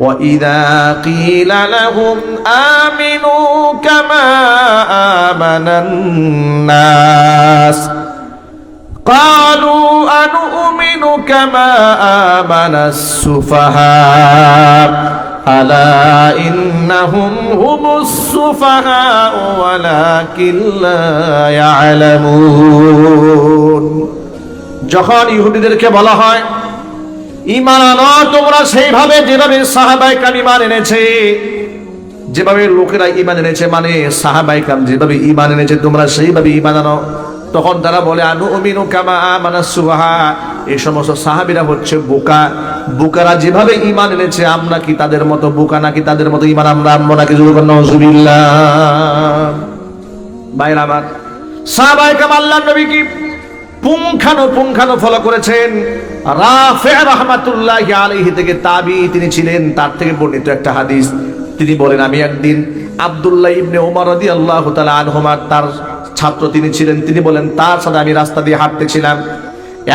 وإذا قيل لهم آمنوا كما آمن الناس قالوا أنؤمن كما آمن السفهاء ألا إنهم هم السفهاء ولكن لا يعلمون যখন ইহুদিদেরকে বলা হয় ইমান আনো, তোমরা সেইভাবে যেভাবে সাহাবাইকাম ইমান এনেছে, যেভাবে লোকেরা ইমান এনেছে মানে সাহাবাইকাম যেভাবে ইমান এনেছে, তোমরা সেইভাবে ইমান আনো। তখন তারা বলে, আনু অমিনু কামা আমানা সুহা এই সমস্ত সাহাবিরা হচ্ছে বোকা। বোকারা যেভাবে ইমান এনেছে, আমরা কি তাদের মতো বোকা নাকি তাদের মতো ইমান আমরা আনব নাকি? জুরুবান নজুবিল্লাহ বাইরা আমার সাহাবাইকাম আল্লাহ নবী কি পুঙ্খানো পুঙ্খানো ফলো করেছেন। রাফে রহমাতুল্লাহ আলাইহি থেকে তাবি তিনি ছিলেন, তার থেকে বর্ণিত একটা হাদিস। তিনি বলেন, আমি একদিন আব্দুল্লাহ ইবনে ওমর রাদিয়াল্লাহু তাআলা আনহুমা, তার ছাত্র তিনি ছিলেন। তিনি বলেন, তার সাথে আমি রাস্তা দিয়ে হাঁটতেছিলাম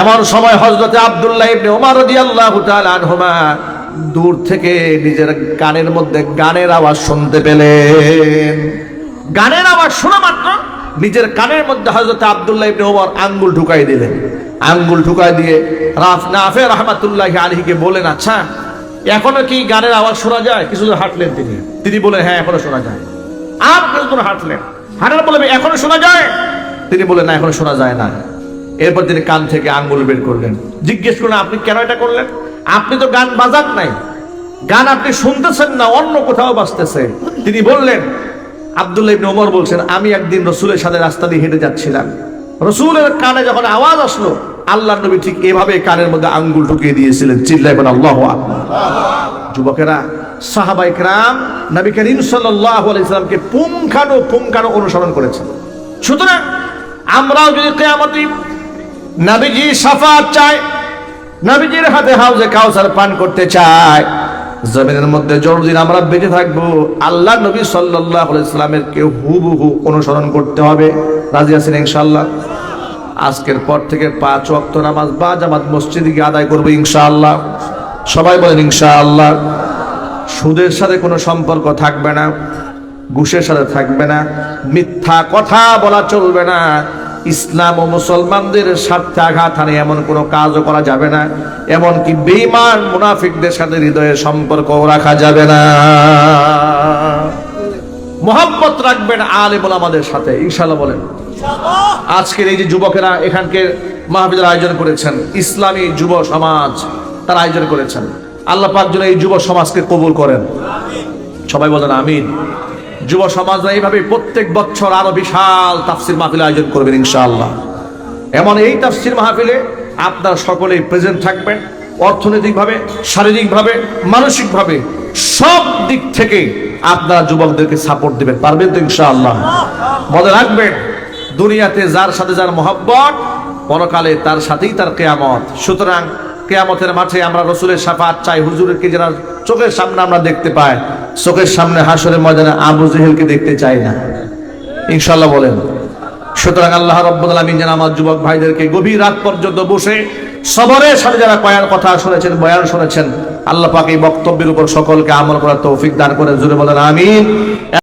এমন সময় হযরতে আবদুল্লাহ ইবনে ওমর রাদিয়াল্লাহু তাআলা আনহুমা দূর থেকে নিজের গানের মধ্যে গানের আওয়াজ শুনতে পেলেন। গানের আওয়াজ শোনা মাত্র নিজের কানের মধ্যে হযরত আবদুল্লাহ ইবনে ওমর আঙ্গুল ঢুকাই দিলেন। আঙ্গুল ঢুকাই দিয়ে রাফ নাফে রহমাতুল্লাহ আলহিকে বলেন আচ্ছা এখনও কি গানের আওয়াজ শোনা যায়? কিছু হাঁটলেন তিনি। তিনি বলেন হ্যাঁ এখনও শোনা যায়। আর কিছু দূর হাঁটলেন। হাঁটার বলে এখনও শোনা যায়? তিনি বলেন না, এখনও শোনা যায় না। এরপর তিনি কান থেকে আঙ্গুল বের করলেন। জিজ্ঞেস করলেন, আপনি কেন এটা করলেন? আপনি তো গান বাজান নাই। গান আপনি শুনতেছেন না, অন্য কোথাও বাজতেছে। তিনি বললেন আব্দুল্লাহ ইবনে ওমর বলছেন, আমি একদিন রসুলের সাথে রাস্তা দিয়ে হেঁটে যাচ্ছিলাম। রসুলের কানে যখন আওয়াজ আসলো আল্লাহ নবী ঠিক এভাবে কানের মধ্যে আঙ্গুল ঢুকিয়ে দিয়েছিলেন চিল্লাইবেন আল্লাহ যুবকেরা সাহাবাই ক্রাম, নবী করিম সাল্লাল্লাহু আলাইহি সাল্লামকে পুঙ্খানো পুঙ্খানো অনুসরণ করেছেন। সুতরাং আমরাও যদি কিয়ামতি নবীজি শাফাত চাই, নবীজির হাতে হাউজে কাউসার পান করতে চায় জমিনের মধ্যে যতদিন আমরা বেঁচে থাকব, আল্লাহ নবী সাল্লাল্লাহু আলাইহি সাল্লামের কে হুবহু অনুসরণ করতে হবে। রাজি আছেন ইনশাআল্লাহ? আজকের পর থেকে পাঁচ ওয়াক্ত নামাজ বা জামাত মসজিদে গিয়ে আদায় করব ইনশাআল্লাহ। সবাই বলেন ইনশাআল্লাহ। সুদের সাথে কোনো সম্পর্ক থাকবে না, ঘুষের সাথে থাকবে না, মিথ্যা কথা বলা চলবে না। ইসলাম ও মুসলমানদের স্বার্থে আঘাত হানে এমন কোনো কাজও করা যাবে না, এমনকি বেইমান মুনাফিকদের সাথে হৃদয়ে সম্পর্ক রাখা যাবে না। মোহাম্মত রাখবেন আলেমুল আমাদের সাথে ইনশাল্লাহ বলেন। আজকের এই যে যুবকেরা এখানকে মাহফিলের আয়োজন করেছেন, ইসলামী যুব সমাজ তার আয়োজন করেছেন। আল্লাহ পাক যেন এই যুব সমাজকে কবুল করেন। সবাই বলেন আমিন। যুব সমাজরা এইভাবে প্রত্যেক বছর আরও বিশাল তাফসির মাহফিল আয়োজন করবেন ইনশাআল্লাহ। এমন এই তাফসির মাহফিলে আপনারা সকলেই প্রেজেন্ট থাকবেন, অর্থনৈতিকভাবে, শারীরিকভাবে, মানসিকভাবে, সব দিক থেকে আপনারা যুবকদেরকে সাপোর্ট দিবেন, পারবেন তো ইনশাআল্লাহ? মনে রাখবেন, দুনিয়াতে যার সাথে যার মহব্বত, পরকালে তার সাথেই তার কেয়ামত। সুতরাং কেয়ামতের মাঠে আমরা রসুলের সাফাত চাই, হুজুরকে যারা চোখের সামনে আমরা দেখতে পাই, চোখের সামনে হাসরের ময়দানে আবু জেহেলকে দেখতে চাই না। ইনশাল্লাহ বলেন, সুতরাং আল্লাহ আলামিন যেন আমার যুবক ভাইদেরকে গভীর রাত পর্যন্ত বসে সবরের সাথে যারা কয়ার কথা শুনেছেন, বয়ান শুনেছেন, আল্লাহ পাক বক্তব্যের উপর সকলকে আমল করার তৌফিক দান করে জুড়ে বলেন, আমিন।